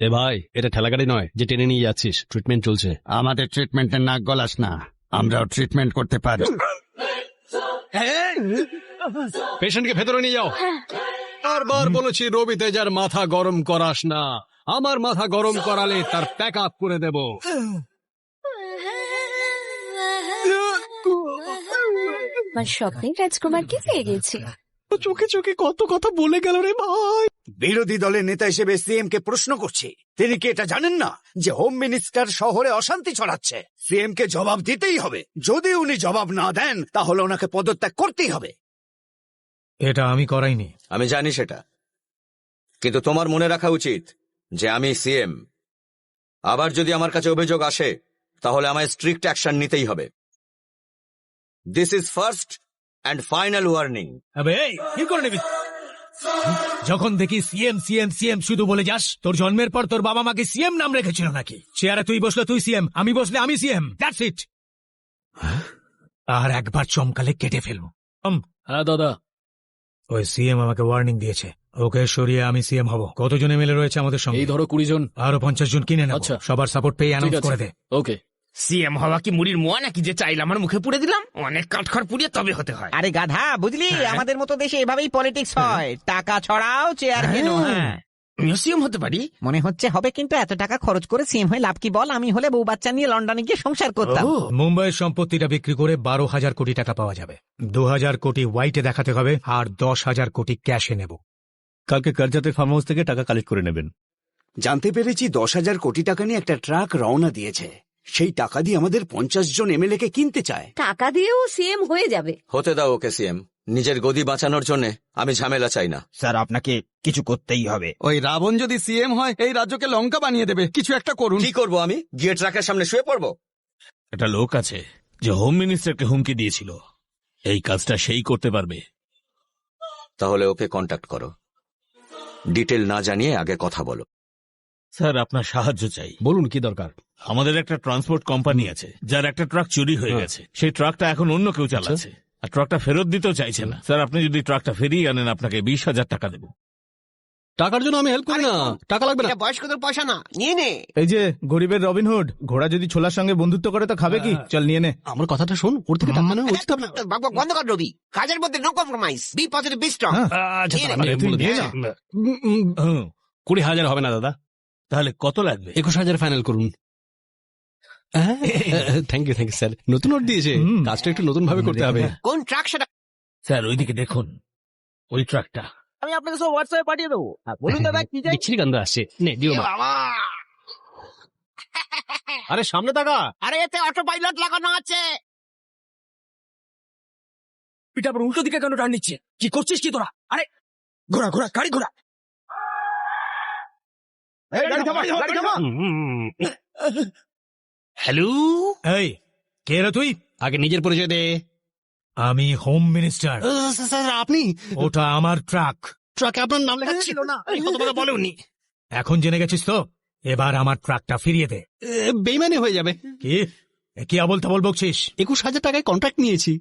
এ ভাই এটা ঠেলাগাড়ি নয় যে টেনে নিয়ে যাচ্ছিস। ট্রিটমেন্ট চলছে। আমাদের ট্রিটমেন্টের নাক গলাস না। আমরাও ট্রিটমেন্ট করতে পারি। পেশেন্টকে ভেতরে নিয়ে যাও। বারবার বলেছি রবি তেজার মাথা গরম করাস না। আমার মাথা গরম করালে তার প্যাক আপ করে দেব। আমার স্বপ্নের রাজকুমারকে পেয়ে গেছি। চোখে চোখে কত কথা বলে গেল রে ভাই। বিরোধী দলের নেতা হিসেবে সিএম কে প্রশ্ন করছি। তিনি কি এটা জানেন না যে হোম মিনিস্টার শহরে অশান্তি ছড়াচ্ছে? সিএম কে জবাব দিতেই হবে। যদি উনি জবাব না দেন তাহলে ওনাকে পদত্যাগ করতেই হবে। এটা আমি করাইনি। আমি জানি সেটা। কিন্তু তোমার মনে রাখা উচিত যে আমি সিএম। আবার যদি আমার কাছে অভিযোগ আসে তাহলে আমায় স্ট্রিক্ট অ্যাকশন নিতেই হবে। This is first and final warning কি করে নিবি? যখন দেখি সিএম সিএম সিএম শুধু বলে যাস তোর জন্মের পর তোর বাবা মাকে সিএম নাম রেখেছিল নাকি? চেয়ারে তুই বসলে তুই সিএম আমি বসলে আমি সিএম দ্যাটস ইট আর একবার চমকালে কেটে ফেলব। হ্যাঁ দাদা। ওই সিএম আমাকে ওয়ার্নিং দিয়েছে। ওকে সরিয়ে আমি সিএম হব। কতজন এমএলএ রয়েছে আমাদের সঙ্গে? এই ধরো কুড়ি জন। আরও পঞ্চাশ জন কিনে নেব। আচ্ছা। সবার সাপোর্ট পেয়ে অ্যানাউন্স করে দে। ওকে সিএম হওয়া কি মুড়ির মোয়া নাকি যে চাইল আমার মুখে পুড়ে দিলাম? অনেক কাঠখড় পুড়িয়ে তবে হতে হয়। আরে গাধা বুঝলি? আমাদের মতো দেশে এভাবেই পলিটিক্স হয়। টাকা ছড়াও চেয়ার কেনো হ্যাঁ। আমিও সিএম হতে পারি। মনে হচ্ছে হবে কিন্তু এত টাকা খরচ করে সিএম হয়ে লাভ কি বল? আমি হলে বউ বাচ্চা নিয়ে লন্ডনে গিয়ে সংসার করতাম। মুম্বাইয়ের সম্পত্তিটা বিক্রি করে বারো হাজার কোটি টাকা পাওয়া যাবে। দু হাজার কোটি হোয়াইটে দেখাতে হবে আর দশ হাজার কোটি ক্যাশে নেব। কালকে কার্জাতে ফার্ম হাউস থেকে টাকা কালেক্ট করে নেবেন। জানতে পেরেছি দশ হাজার কোটি টাকা নিয়ে একটা ট্রাক রওনা দিয়েছে। সেই টাকা দিয়ে আমাদের পঞ্চাশ জন এমএলএ কে কিনতে চায়। টাকা দিয়েও সিএম হয়ে যাবে। হতে দাও ওকে সিএম। নিজের গদি বাঁচানোর জন্য আমি ঝামেলা চাই না। স্যার আপনাকে কিছু করতেই হবে। ওই রাবণ যদি সিএম হয় এই রাজ্যকে লঙ্কা বানিয়ে দেবে। কিছু একটা করুন। কি করব আমি? গিয়ে ট্রাকের সামনে শুয়ে পড়ব? একটা লোক আছে যে হোম মিনিস্টারকে হুমকি দিয়েছিল। এই কাজটা সেই করতে পারবে। তাহলে ওকে কন্ট্যাক্ট করো। ডিটেল না জানিয়ে আগে কথা বলো। স্যার আপনার সাহায্য চাই। বলুন কি দরকার? আমাদের একটা ট্রান্সপোর্ট কোম্পানি আছে যার একটা ট্রাক চুরি হয়ে। গেছে। সেই ট্রাকটা এখন অন্য কেউ চালাচ্ছে। আর ট্রাকটা ফেরত দিতেও চাইছে না। স্যার আপনি যদি ট্রাকটা ফেরিয়ে আনেন আপনাকে বিশ হাজার টাকা দেবো। টাকার জন্য আমি হেল্প করি না। টাকা লাগবে না। এটা বয়স্কদের পয়সা না। নিয়ে নে। এই যে গরিবের রবিনহুড ঘোড়া যদি ছোলার সঙ্গে বন্ধুত্ব করে তো খাবে কি? চল নিয়ে নে। আমার কথাটা শোন। ওর থেকে টাকা নেওয়া উচিত না বাক বন্ধ কর রবি। কাজের মধ্যে no. Compromise be positive be strong আচ্ছা, কুড়ি হাজার হবে না দাদা। তাহলে কত লাগবে? একুশ হাজার ফাইনাল করুন। Thank you thank you sir নতুন নোট দিয়েছে। কাজটা একটু নতুন ভাবে করতে হবে। কোন ট্রাক সেটা স্যার ওইদিকে দেখুন। ওই ট্রাকটা আমি আপনাকে সব হোয়াটসঅ্যাপে পাঠিয়ে দেবো। বলুন দাদা কি চাই? বিচ্ছিরি গন্ধ আসছে। নে দিও মা। আরে সামনে টাকা আরে এতে অটো পাইলট লাগানো আছে। পিঠা আবার উল্টো দিকে কেন টান নিচ্ছে? কি করছিস কি তোরা? আরে ঘোড়া ঘোড়া গাড়ি ঘোড়া হ্যালো এই কে রে তুই? আগে নিজের পরিচয় দে। আমি হোম মিনিস্টার স্যার, আপনি? ওটা আমার ট্রাক ট্রাকে আপনার নাম লেখা ছিল না? কথা বলে উনি এখন জেনে গেছিস তো? এবার আমার ট্রাকটা ফিরিয়ে দে। বেইমানি হয়ে যাবে। কি? কি আবল তাবল বকছিস? একুশ হাজার টাকায় কন্ট্রাক্ট নিয়েছি।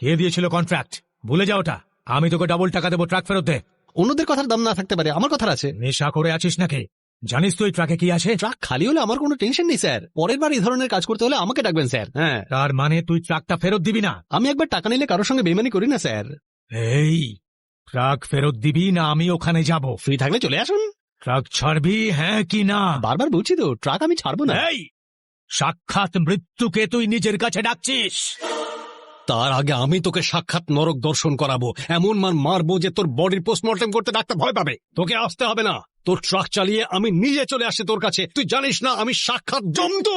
কে দিয়েছিল কন্ট্রাক্ট ভুলে যা ওটা। আমি তোকে ডাবল টাকা দেবো ট্রাক ফেরত দে। অন্যদের কথার দাম না থাকতে পারে আমার কথার আছে। নেশা করে আছিস নাকি? জানিস তো তুই ট্রাকে কি আছে ট্রাক খালি হলে আমার কোনো টেনশন নেই স্যার পরের বার এই ধরনের কাজ করতে হলে আমাকে ডাকবেন স্যার হ্যাঁ। তার মানে তুই ট্রাকটা ফেরত দিবি না? আমি একবার টাকা নিলে কারোর সঙ্গে বেমানি করি না স্যার এই ট্রাক ফেরত দিবি না আমি ওখানে যাব? ফ্রি থাকলে চলে আসুন। ট্রাক ছাড়বি হ্যাঁ কি না? বারবার বলছি তো ট্রাক আমি ছাড়বো না। এই সাক্ষাৎ মৃত্যুকে তুই নিজের কাছে ডাকছিস। তার আগে আমি তোকে সাক্ষাৎ নরক দর্শন করাবো। এমন মার মারবো যে তোর বডির পোস্টমর্টম করতে ডাক্তার ভয় পাবে। তোকে আসতে হবে না। তোর ট্রাক চালিয়ে আমি নিজে চলে আসছি তোর কাছে। তুই জানিস না আমি সাক্ষাৎ জমতো